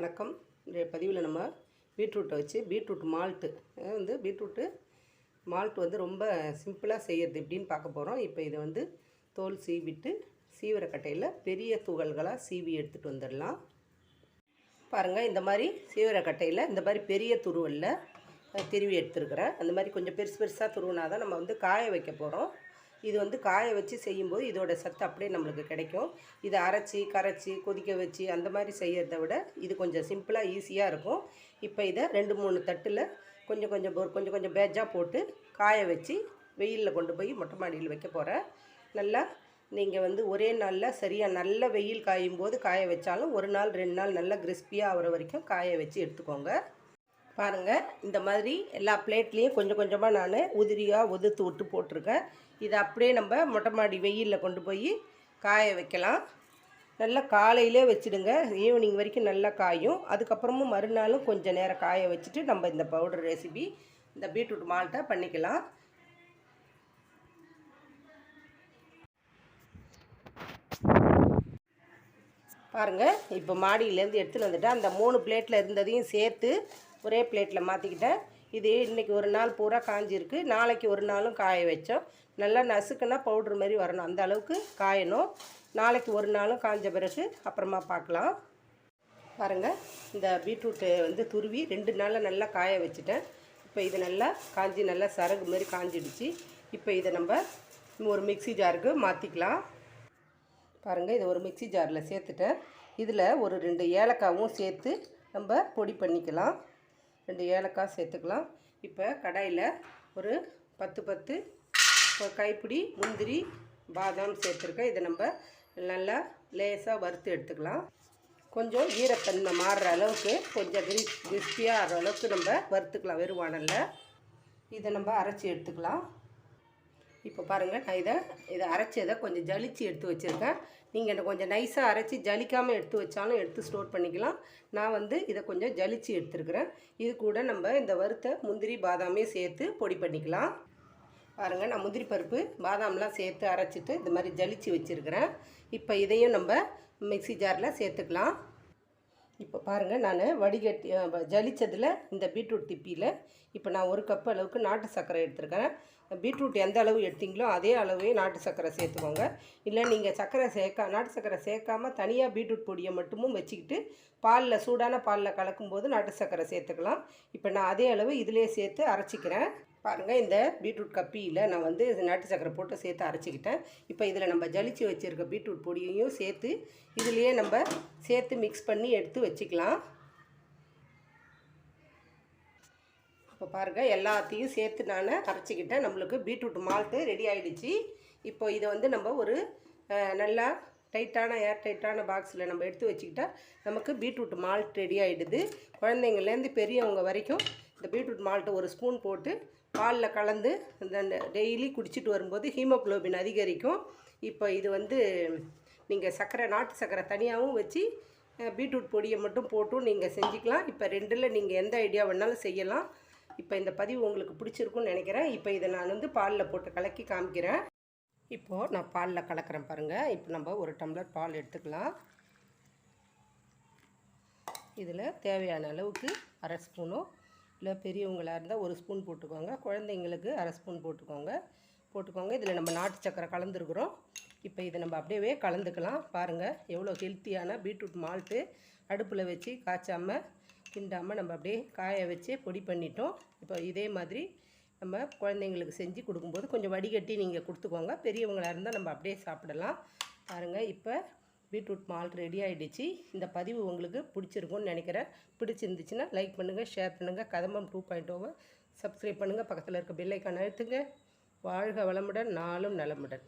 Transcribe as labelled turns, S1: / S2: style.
S1: வணக்கம். இன்றைய பதிவில் நம்ம பீட்ரூட்டை வச்சு பீட்ரூட் மால்ட்டு வந்து பீட்ரூட்டு மால்ட் வந்து ரொம்ப சிம்பிளாக செய்கிறது எப்படின்னு பார்க்க போகிறோம் இப்போ இதை வந்து தோல் சீவிட்டு சீவரக்கட்டையில் கட்டையில் பெரிய துகள்களாக சீவி எடுத்துகிட்டு வந்துடலாம். பாருங்கள் இந்த மாதிரி சீவரக்கட்டையில் கட்டையில் இந்த மாதிரி பெரிய துருவலில் திருவி எடுத்துருக்கிறேன். அந்த மாதிரி கொஞ்சம் பெருசு பெருசாக துருவினா தான் நம்ம வந்து காய வைக்க போகிறோம் இது வந்து காய வச்சு செய்யும்போது இதோட சத்து அப்படியே நம்மளுக்கு கிடைக்கும். இதை அரைச்சி கரைச்சி கொதிக்க வச்சு அந்த மாதிரி செய்கிறத விட இது கொஞ்சம் சிம்பிளாக ஈஸியாக இருக்கும். இப்போ இதை ரெண்டு மூணு தட்டில் கொஞ்சம் கொஞ்சம் ஒரு கொஞ்சம் கொஞ்சம் பேஜாக போட்டு காய வச்சு வெயிலில் கொண்டு போய் மொட்டை மாடியில் வைக்க போகிறேன் நல்லா நீங்கள் வந்து ஒரே நாளில் சரியாக நல்ல வெயில் காயும் போது காய வச்சாலும் ஒரு நாள் ரெண்டு நாள் நல்லா கிறிஸ்பியாக ஆகிற வரைக்கும் காய வச்சு எடுத்துக்கோங்க. பாருங்கள் இந்த மாதிரி எல்லா பிளேட்லேயும் கொஞ்சம் கொஞ்சமாக நான் உதிரியாக ஒதுத்து விட்டு போட்டிருக்கேன். இதை அப்படியே நம்ம மொட்டை மாடி வெயிலில் கொண்டு போய் காய வைக்கலாம். நல்லா காலையிலே வச்சுடுங்க. ஈவினிங் வரைக்கும் நல்லா காயும். அதுக்கப்புறமும் மறுநாளும் கொஞ்சம் நேரம் காய வச்சுட்டு நம்ம இந்த பவுடர் ரெசிபி இந்த பீட்ரூட் மால்ட்டை பண்ணிக்கலாம். பாருங்கள் இப்போ மாடியிலேருந்து எடுத்துன்னு வந்துட்டு அந்த மூணு பிளேட்டில் இருந்ததையும் சேர்த்து ஒரே பிளேட்டில் மாற்றிக்கிட்டேன் இது இன்றைக்கி ஒரு நாள் பூரா காஞ்சிருக்கு. நாளைக்கு ஒரு நாளும் காய வச்சோம். நல்லா நசுக்குனா பவுட்ரு மாதிரி வரணும். அந்த அளவுக்கு காயணும். நாளைக்கு ஒரு நாளும் காஞ்ச பிறகு அப்புறமா பார்க்கலாம். பாருங்கள் இந்த பீட்ரூட்டு வந்து துருவி ரெண்டு நாளில் நல்லா காய வச்சுட்டேன். இப்போ இது நல்லா காஞ்சி நல்லா சரகு மாதிரி காஞ்சிடுச்சு. இப்போ இதை நம்ம ஒரு மிக்ஸி ஜாருக்கு மாற்றிக்கலாம் பாருங்கள் இதை ஒரு மிக்ஸி ஜாரில் சேர்த்துட்டேன். இதில் ஒரு ரெண்டு ஏலக்காவும் சேர்த்து நம்ம பொடி பண்ணிக்கலாம். ரெண்டு ஏலக்காய் சேர்த்துக்கலாம். இப்போ கடாயில் ஒரு பத்து பத்து ஒரு கைப்பிடி முந்திரி பாதாம் சேர்த்துருக்கேன். இதை நம்ம நல்லா லேசாக வறுத்து எடுத்துக்கலாம். கொஞ்சம் ஈரத்தன்மை மாறுற அளவுக்கு கொஞ்சம் கிரி கிறிஸ்பியாக ஆகிற அளவுக்கு நம்ம வறுத்துக்கலாம் வெறும் வானலில். இதை நம்ம அரைச்சி எடுத்துக்கலாம். இப்போ பாருங்கள் நான் இதை இதை அரைச்சதை கொஞ்சம் ஜலிச்சு எடுத்து வச்சுருக்கேன். நீங்கள் என்னை கொஞ்சம் நைஸாக அரைச்சி ஜலிக்காமல் எடுத்து வச்சாலும் எடுத்து ஸ்டோர் பண்ணிக்கலாம். நான் வந்து இதை கொஞ்சம் ஜலிச்சு எடுத்துருக்குறேன். இது கூட நம்ம இந்த வறுத்த முந்திரி பாதாமே சேர்த்து பொடி பண்ணிக்கலாம். பாருங்கள் நான் முந்திரி பருப்பு பாதாம்லாம் சேர்த்து அரைச்சிட்டு இந்த மாதிரி ஜலிச்சு வச்சுருக்கிறேன். இப்போ இதையும் நம்ம மிக்ஸி ஜாரில் சேர்த்துக்கலாம். இப்போ பாருங்கள் நான் வடிகட்டி ஜலித்ததில் இந்த பீட்ரூட் திப்பியில் இப்போ நான் ஒரு கப் அளவுக்கு நாட்டு சர்க்கரை எடுத்திருக்கேன் பீட்ரூட் எந்த அளவு எடுத்தீங்களோ அதே அளவே நாட்டு சர்க்கரை சேர்த்துக்கோங்க. இல்லை நீங்கள் சர்க்கரை சேர்க்கா நாட்டு சர்க்கரை சேர்க்காம தனியாக பீட்ரூட் பொடியை மட்டுமும் வச்சுக்கிட்டு பாலில் சூடான பாலில் கலக்கும்போது நாட்டு சர்க்கரை சேர்த்துக்கலாம். இப்போ நான் அதே அளவு இதிலே சேர்த்து அரைச்சிக்கிறேன். பாருங்கள் இந்த பீட்ரூட் கப்பியில் நான் வந்து நாட்டு சர்க்கரை போட்டு சேர்த்து அரைச்சிக்கிட்டேன். இப்போ இதில் நம்ம ஜலிச்சு வச்சுருக்க பீட்ரூட் பொடியையும் சேர்த்து இதுலேயே நம்ம சேர்த்து மிக்ஸ் பண்ணி எடுத்து வச்சுக்கலாம். இப்போ பாருங்கள் எல்லாத்தையும் சேர்த்து நான் அரைச்சிக்கிட்டேன் நம்மளுக்கு பீட்ரூட் மால்ட்டு ரெடி ஆகிடுச்சு இப்போ இதை வந்து நம்ம ஒரு நல்லா டைட்டான ஏர் டைட்டான பாக்ஸில் நம்ம எடுத்து வச்சுக்கிட்டா நமக்கு பீட்ரூட் மால்ட் ரெடி ஆகிடுது குழந்தைங்கள்லேருந்து பெரியவங்க வரைக்கும் இந்த பீட்ரூட் மால்ட்டை ஒரு ஸ்பூன் போட்டு பாலில் கலந்து இந்த டெய்லி குடிச்சிட்டு வரும்போது ஹீமோகுளோபின் அதிகரிக்கும். இப்போ இது வந்து நீங்கள் சர்க்கரை நாட்டு சர்க்கரை தனியாகவும் வச்சு பீட்ரூட் பொடியை மட்டும் போட்டும் நீங்கள் செஞ்சுக்கலாம். இப்போ ரெண்டில் நீங்கள் எந்த ஐடியா வேணாலும் செய்யலாம். இப்போ இந்த பதிவு உங்களுக்கு பிடிச்சிருக்குன்னு நினைக்கிறேன். இப்போ இதை நான் வந்து பாலில் போட்டு கலக்கி காமிக்கிறேன். இப்போது நான் பாலில் கலக்கிறேன் பாருங்கள் இப்போ நம்ம ஒரு டம்ளர் பால் எடுத்துக்கலாம். இதில் தேவையான அளவுக்கு அரை ஸ்பூனோ இல்லை பெரியவங்களாக இருந்தால் ஒரு ஸ்பூன் போட்டுக்கோங்க. குழந்தைங்களுக்கு அரை ஸ்பூன் போட்டுக்கோங்க. போட்டுக்கோங்க. இதில் நம்ம நாட்டு சக்கரை கலந்துருக்குறோம். இப்போ இதை நம்ம அப்படியே கலந்துக்கலாம். பாருங்கள் எவ்வளோ ஹெல்த்தியான பீட்ரூட் மால்ட்டு அடுப்பில் வச்சு காய்ச்சாமல் கிண்டாமல் நம்ம அப்படியே காய வச்சு பொடி பண்ணிட்டோம். இப்போ இதே மாதிரி நம்ம குழந்தைங்களுக்கு செஞ்சு கொடுக்கும்போது கொஞ்சம் வடிகட்டி நீங்கள் கொடுத்துக்கோங்க. பெரியவங்களாக இருந்தால் நம்ம அப்படியே சாப்பிடலாம். பாருங்கள் இப்போ பீட்ரூட் மால் ரெடி ஆகிடுச்சு இந்த பதிவு உங்களுக்கு பிடிச்சிருக்கும்னு நினைக்கிறேன். பிடிச்சிருந்துச்சுன்னா லைக் பண்ணுங்கள் ஷேர் பண்ணுங்கள் கதம்பம் டூ பாயிண்ட் ஓவர் சப்ஸ்கிரைப் பண்ணுங்கள் பக்கத்தில் இருக்க பெல்லைக்கான அழுத்துங்க. வாழ்க வளமுடன் நாளும் நலமுடன்.